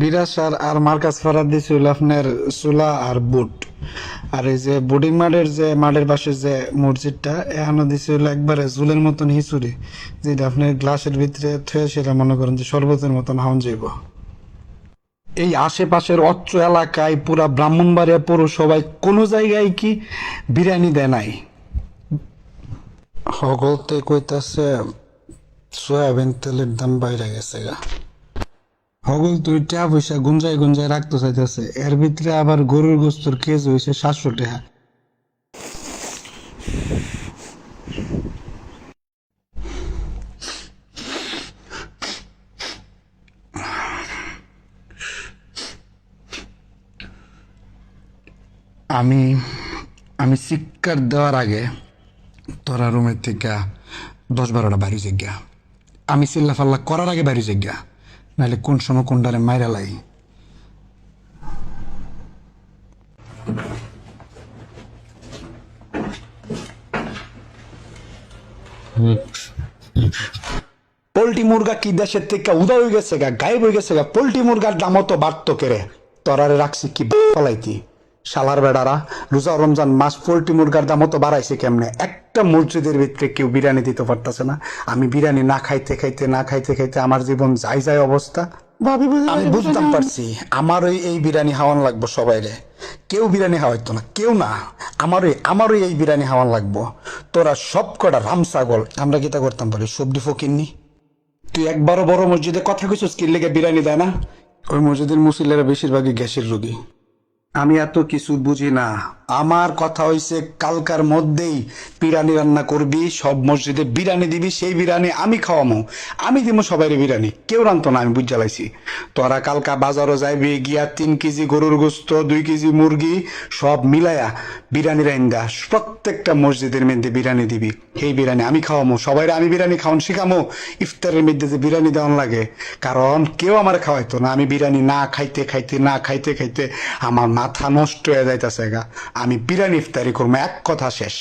বিরাসার আর Marcus Farhad দিছিল আপনার চুলা আর বুট। আর এই যে বোর্ডিং মাঠের যে মাঠের পাশে যে মসজিদটা এখানে দিছিল একবারে জুলের মতন হিচুরি যেটা আপনার গ্লাসের ভিতরে থয়ে সেটা মনে করেন যে শরবতের মতন হাউন যাইব। এই আশেপাশের অত্র এলাকায় পুরা ব্রাহ্মণবাড়িয়া পৌরসভায় কোনো জায়গায় কি বিরিয়ানি দেয় নাই? হগলতে কইতাছে, সয়াবিন তেলের দাম বাইরে গেছে গা। হগল তুই টাকা পয়সা গুঞ্জায় গুঞ্জায় রাখতে চাইতেছে। এর ভিতরে আবার গরুর গোস্তর কেজি হয়েছে সাতশো টাকা আমি আমি শিক্ষার দেওয়ার আগে তোরা রুমের থেকে দশ বারোটা বাড়ি জায়গা আমি চিল্লা ফাল্লা করার আগে বাড়ি জায়গা নাহলে কোন সময় কোনটারে মাইরা লাই? পোল্ট্রি মুরগা কি দেশের থেকে উদা হয়ে গেছে গা, গায়েব হয়ে গেছে গা? পোল্ট্রি মুরগার দামও তো বাড়তো কেড়ে তরারে রাখছি কি, ফলাইতি? শালার বেড়ারা রোজা রমজান মাস পোল্ট্রি মুরগার দামও তো বাড়াইছে কেমনে? একটা মসজিদের ভিতরে কেউ বিরিয়ানি দিতে পারতেছে না। আমি বিরিয়ানি না খাইতে খাইতে না খাইতে খাইতে আমার জীবন যাই যায় অবস্থা। আমি বুঝতাম পারছি আমার ওই এই বিরিয়ানি হাওয়ান লাগবো সবাই রে কেউ বিরিয়ানি হাওয়াইতো না কেউ না। আমারই আমারই এই বিরিয়ানি হাওয়ান লাগবো। তোরা সব কটা রাম ছাগল। আমরা কিতা করতাম বলি? সবজি ফকিরনি তুই একবারও বড় মসজিদে কথা কইছিস কি? লেগে বিরিয়ানি দেয় না? ওই মসজিদের মুসলিরা বেশিরভাগই গ্যাসের রোগী। আমি এত কিছু বুঝি না। আমার কথা হইছে, কালকার মধ্যেই বিরিয়ানি রান্না করবি, সব মসজিদে বিরিয়ানি দিবি, সেই বিরিয়ানি আমি খাওয়ামো। আমি দিব সবাই বিরিয়ানি, কেউ রানতো না, আমি বুঝ জ্বালাইছি তোরা কালকা বাজারও যাইবি, গিয়া তিন কেজি গরুর গোস্ত, দুই কেজি মুরগি, সব মিলায়া বিরিয়ানি রাইন্দা, প্রত্যেকটা মসজিদের মধ্যে বিরিয়ানি দিবি। সেই বিরিয়ানি আমি খাওয়ামো সবাই আমি বিরিয়ানি খাওয়ান শিখামো। ইফতারের মধ্যে যে বিরিয়ানি দেওয়ান লাগে, কারণ কেউ আমার খাওয়াইতো না, আমি বিরিয়ানি না খাইতে খাইতে, না খাইতে খাইতে আমার মাথা নষ্ট হয়ে যাইতেছে গা। আমি বিরান ইফতারি করব এক কথা শেষ।